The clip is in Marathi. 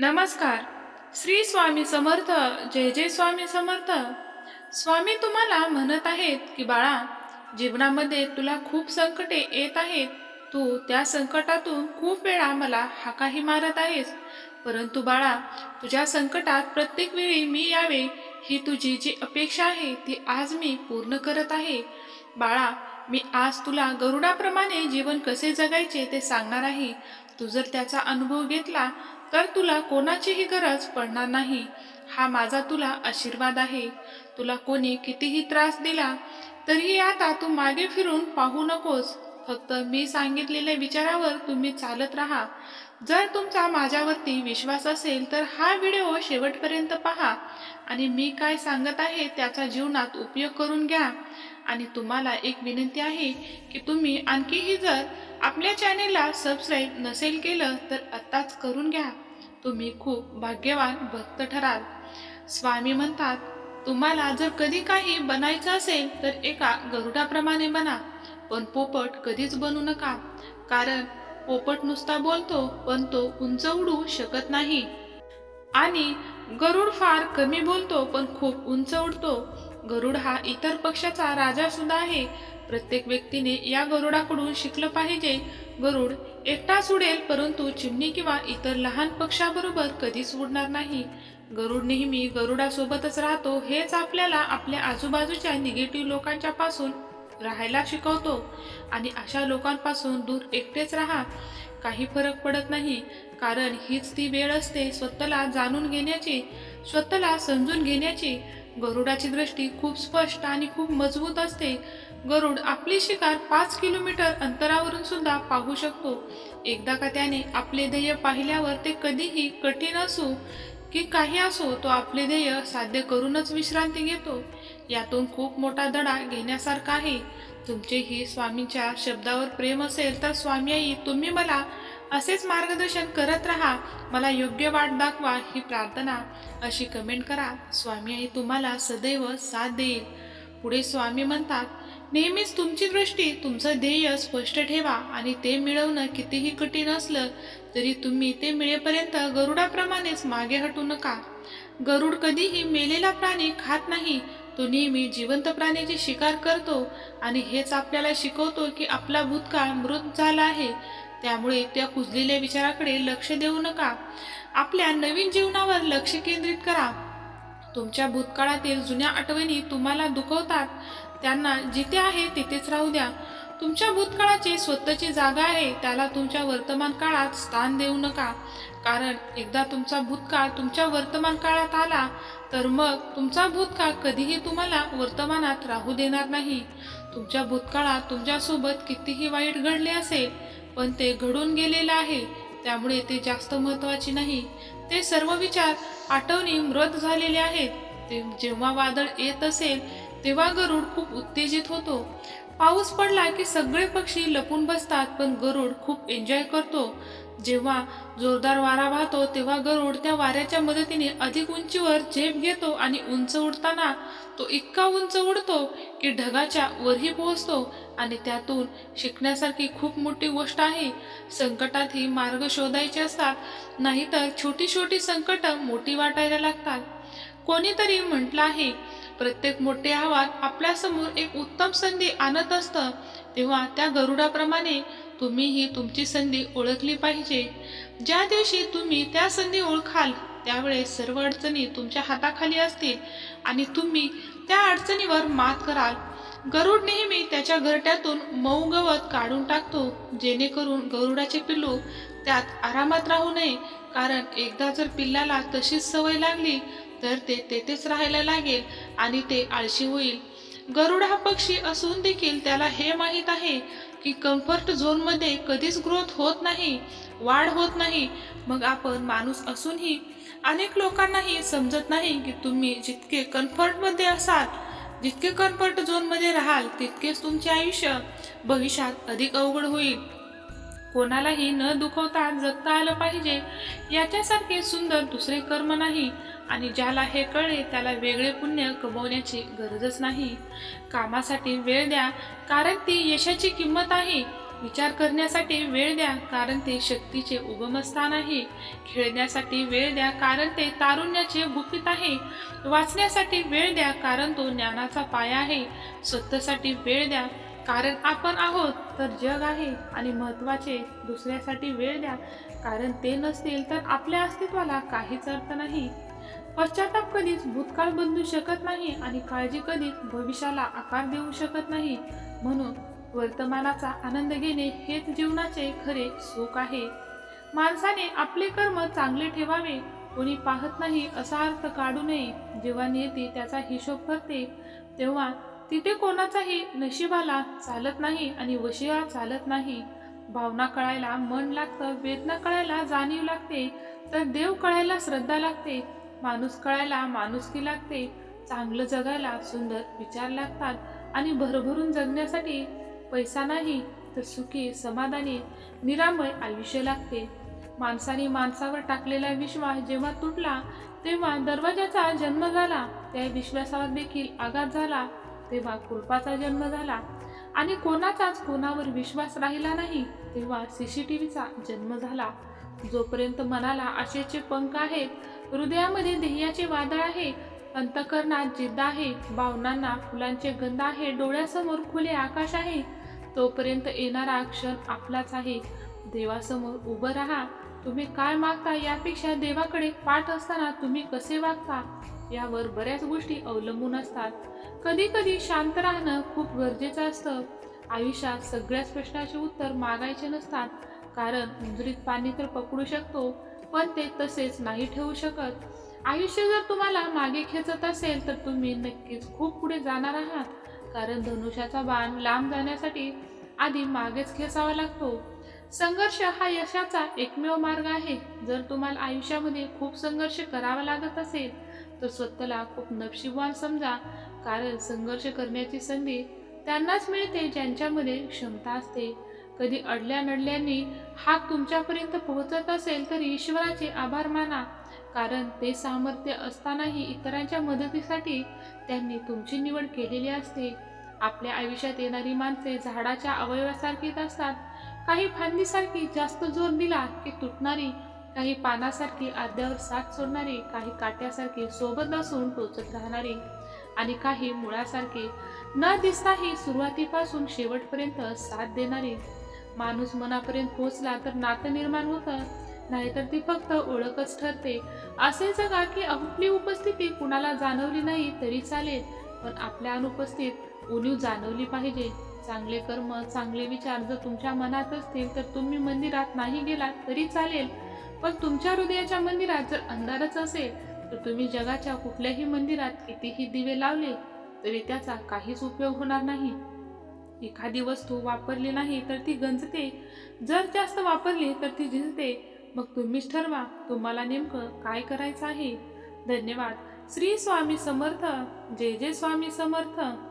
नमस्कार. श्री स्वामी समर्थ जय जय स्वामी समर्थ. स्वामी तुम्हाला म्हणत आहेत की बाळा जीवनामध्ये तुला खूप संकटे येत आहेत. तू त्या संकटातून खूप वेळा मला हाकाही मारत आहेस. परंतु बाळा तुझ्या संकटात प्रत्येक वेळी मी यावे ही तुझी जी अपेक्षा आहे ती आज मी पूर्ण करत आहे. बाळा मी आज तुला गरुडाप्रमाणे जीवन कसे जगायचे ते सांगणार आहे. तू जर त्याचा अनुभव घेतला तर तुला कोणाचीही गरज पडणार नाही. हा माझा तुला आशीर्वाद आहे. तुला कोणी कितीही त्रास दिला तरीही आता तू मागे फिरून पाहू नकोस. फक्त मी सांगितलेल्या विचारावर तुम्ही चालत राहा. जर तुमचा माझ्यावरती विश्वास असेल तर हा व्हिडिओ शेवटपर्यंत पहा आणि मी काय सांगत आहे त्याचा जीवनात उपयोग करून घ्या. आणि तुम्हाला एक विनंती आहे की तुम्ही आणखीही जर आपल्या चॅनेलला सबस्क्राईब नसेल केलं तर आत्ताच करून घ्या. तुम्ही खूप भाग्यवान भक्त ठराल. स्वामी म्हणतात तुम्हाला जर कधी काही बनायचं असेल तर एका गरुडाप्रमाणे बना पण पोपट कधीच बनू नका. कारण पोपट नुसता बोलतो पण तो उंच उडू शकत नाही. आणि गरुड फार कमी बोलतो पण खूप उंच उडतो. गरुड हा इतर पक्षाचा राजा सुद्धा आहे. प्रत्येक व्यक्तीने या गरुडाकडून शिकलं पाहिजे. गरुड एकटाच उडेल परंतु चिमणी किंवा इतर लहान पक्षाबरोबर कधीच उडणार नाही. गरुड नेहमी गरुडासोबतच राहतो हेच आपल्याला आपल्या आजूबाजूच्या निगेटिव्ह लोकांच्या पासून राहायला शिकवतो. आणि अशा लोकांपासून दूर एकटेच राहा. काही फरक पडत नाही. कारण हीच ती वेळ असते स्वतःला जाणून घेण्याची स्वतःला समजून घेण्याची. गरुडाची दृष्टी खूप स्पष्ट आणि खूप मजबूत असते. गरुड आपली शिकार पाच किलोमीटर अंतरावरून सुद्धा पाहू शकतो. एकदा का त्याने आपले ध्येय पाहिल्यावर ते कधीही कठीण असो की काही असो तो आपले ध्येय साध्य करूनच विश्रांती घेतो. यातून खूप मोठा धडा घेण्यासारखा आहे. तुमचेही स्वामींच्या शब्दावर प्रेम असेल तर स्वामी आई तुम्ही मला असेच मार्गदर्शन करत राहा. मला योग्य वाट दाखवा ही प्रार्थना. अशी कमेंट करा. स्वामी आई तुम्हाला सदैव साथ देईल. पुढे स्वामी म्हणतात नेहमीच तुमची दृष्टी तुमचं ध्येय स्पष्ट ठेवा आणि ते मिळवणं कितीही कठीण असलं तरी तुम्ही ते मिळेपर्यंत गरुडाप्रमाणेच मागे हटू नका. गरुड कधीही मेलेला प्राणी खात नाही तो नेहमी जिवंत प्राण्याची शिकार करतो आणि हेच आपल्याला शिकवतो की आपला भूतकाळ मृत झाला आहे. त्यामुळे त्या कुजलेल्या विचाराकडे लक्ष देऊ नका. आपल्या नवीन जीवनावर लक्ष केंद्रित करा. तुमच्या भूतकाळातील जुन्या आठवणी तुम्हाला दुखवतात. त्यांना जिथे आहे तिथेच राहू द्या. तुमच्या भूतकाळाची स्वतःची जागा आहे. त्याला तुमच्या वर्तमान काळात स्थान देऊ नका. कारण एकदा तुमचा भूतकाळ तुमच्या वर्तमान काळात आला तर मग तुमचा भूतकाळ कधीही तुम्हाला वर्तमानात राहू देणार नाही. तुमच्या भूतकाळात तुमच्यासोबत कितीही वाईट घडले असेल पण ते घडून गेलेलं आहे त्यामुळे ते जास्त महत्त्वाचे नाही. ते सर्व विचार आठवणी मृत झालेले आहेत. ते जेव्हा वादळ येत असेल तेव्हा गरुड खूप उत्तेजित होतो. पाऊस पडला की सगळे पक्षी लपून बसतात पण गरुड खूप एन्जॉय करतो. जेव्हा जोरदार वारा वाहतो तेव्हा गरुड त्या वाऱ्याच्या मदतीने अधिक उंचीवर झेप घेतो आणि उंच उडताना तो इतका उंच उडतो की ढगाच्या वरही पोहोचतो आणि त्यातून शिकण्यासारखी खूप मोठी गोष्ट आहे. संकटात ही मार्ग शोधायचे असतात नाहीतर छोटी छोटी संकट मोठी वाटायला लागतात. कोणीतरी म्हटलं आहे प्रत्येक मोठे आव्हान आपल्यासमोर एक उत्तम संधी आणत असतं. तेव्हा त्या गरुडाप्रमाणे तुम्हीही तुमची संधी ओळखली पाहिजे. ज्या दिवशी तुम्ही त्या संधी ओळखाल त्यावेळेस सर्व अडचणी तुमच्या हाताखाली असतील आणि तुम्ही त्या अडचणीवर मात कराल. गरुड नेहमी त्याच्या घरट्यातून मऊ गवत काढून टाकतो जेणेकरून गरुडाचे पिल्लू त्यात आरामात राहू नये. कारण एकदा जर पिल्लाला तशीच सवय लागली तर ते तेथेच राहायला लागेल. आणि ते आळशी होईल. गरुड हा पक्षी असून देखील त्याला हे माहीत आहे की कम्फर्ट झोनमध्ये कधीच ग्रोथ होत नाही वाढ होत नाही. मग आपण माणूस असूनही अनेक लोकांनाही समजत नाही की तुम्ही जितके कम्फर्टमध्ये असाल जितके कम्फर्ट झोनमध्ये राहाल तितकेच तुमचे आयुष्य भविष्यात अधिक अवघड होईल. कोणालाही न दुखवता जगता आलं पाहिजे याच्यासारखे सुंदर दुसरे कर्म नाही. आणि ज्याला हे कळले त्याला वेगळे पुण्य कमवण्याची गरजच नाही. कामासाठी वेळ द्या कारण ती यशाची किंमत आहे. विचार करण्यासाठी वेळ द्या कारण ते शक्तीचे उगमस्थान आहे. खेळण्यासाठी वेळ द्या कारण ते तारुण्याचे गुपित आहे. वाचण्यासाठी वेळ द्या कारण तो ज्ञानाचा पाया आहे. स्वतःसाठी वेळ द्या कारण आपण आहोत तर जग आहे. आणि महत्त्वाचे दुसऱ्यासाठी वेळ द्या कारण ते नसतील तर आपल्या अस्तित्वाला काहीच अर्थ नाही. पश्चाताप कधीच भूतकाळ बदलू शकत नाही आणि काळजी कधीच भविष्याला आकार देऊ शकत नाही. म्हणून वर्तमानाचा आनंद घेणे हेच जीवनाचे खरे सुख आहे. माणसाने आपले कर्म चांगले ठेवावे कोणी पाहत नाही असा अर्थ काढू नये. जेव्हा नेती त्याचा हिशोब करते तेव्हा तिथे कोणाचाही नशिबाला चालत नाही आणि वशिया चालत नाही. भावना कळायला मन लागतं वेदना कळायला जाणीव लागते तर देव कळायला श्रद्धा लागते. माणूस कळायला माणुसकी लागते चांगलं जगायला सुंदर विचार लागतात आणि भरभरून जगण्यासाठी पैसा नाही तर सुखी समाधानी निरामय आयुष्य लागते. माणसाने माणसावर टाकलेला विश्वास जेव्हा तुटला तेव्हा दरवाजाचा जन्म झाला त्या विश्वासावर देखील आघात झाला तेव्हा कुलपाचा जन्म झाला. आणि कोणाचाच कोणावर विश्वास राहिला नाही तेव्हा सीसीटीव्हीचा जन्म झाला. जोपर्यंत मनाला आशेचे पंख आहेत हृदयामध्ये ध्येयाचे वादळ आहे अंतकरणात जिद्द आहे भावनांना फुलांचे गंध आहे डोळ्यासमोर खुले आकाश आहे तोपर्यंत येणारा क्षण आपलाच आहे. देवासमोर उभं राहा. तुम्ही काय मागता यापेक्षा देवाकडे पाठ असताना तुम्ही कसे वागता? यावर बऱ्याच गोष्टी अवलंबून असतात. कधी कधी शांत राहणं खूप गरजेचं असतं. आयुष्यात सगळ्याच प्रश्नाचे उत्तर मागायचे नसतात. कारण उंजरीत पाणी तर पकडू शकतो. पण ते तसेच नाही ठेवू शकत. आयुष्य जर तुम्हाला मागे खेचत असेल तर तुम्ही नक्कीच खूप पुढे जाणार आहात. कारण धनुष्याचा बाण लांब जाण्यासाठी आधी मागेच खेचावा लागतो. संघर्ष हा यशाचा एकमेव मार्ग आहे. जर तुम्हाला आयुष्यामध्ये खूप संघर्ष करावा लागत असेल तर स्वतःला खूप नशिबवान समजा. कारण संघर्ष करण्याची संधी त्यांनाच मिळते ज्यांच्यामध्ये क्षमता असते. कधी अडल्या नडल्यांनी हाक तुमच्यापर्यंत पोहोचत असेल तर ईश्वराचे आभार माना. कारण ते सामर्थ्य असतानाही इतरांच्या मदतीसाठी त्यांनी तुमची निवड केलेली असते. आपल्या आयुष्यात येणारी माणसे झाडाच्या अवयवासारखीच असतात. काही फांदीसारखी जास्त जोर दिला की तुटणारी काही पानासारखी अर्ध्यावर साथ सोडणारी काही काट्यासारखी सोबत असून टोचत राहणारी आणि काही मुळासारखी न दिसताही सुरुवातीपासून शेवटपर्यंत साथ देणारी. माणूस मनापर्यंत पोहोचला तर नातं निर्माण होतं. नाहीतर ती फक्त ओळखच ठरते. असे जगा की आपली उपस्थिती कुणाला जाणवली नाही तरी चालेल पण आपल्या अनुपस्थित उणीव जाणवली पाहिजे. चांगले कर्म चांगले विचार जर तुमच्या मनात असतील तर तुम्ही मंदिरात नाही गेलात तरी चालेल. पण तुमच्या हृदयाच्या मंदिरात जर अंधारच असेल तर तुम्ही जगाच्या कुठल्याही मंदिरात कितीही दिवे लावले तरी त्याचा काहीच उपयोग होणार नाही. एखादी वस्तू वापरली नाही तर ती गंजते. जर जास्त वापरली तर ती झिजते. मग तुम्हीच ठरवा तुम्हाला नेमकं काय करायचं आहे. धन्यवाद. श्री स्वामी समर्थ. जय जय स्वामी समर्थ.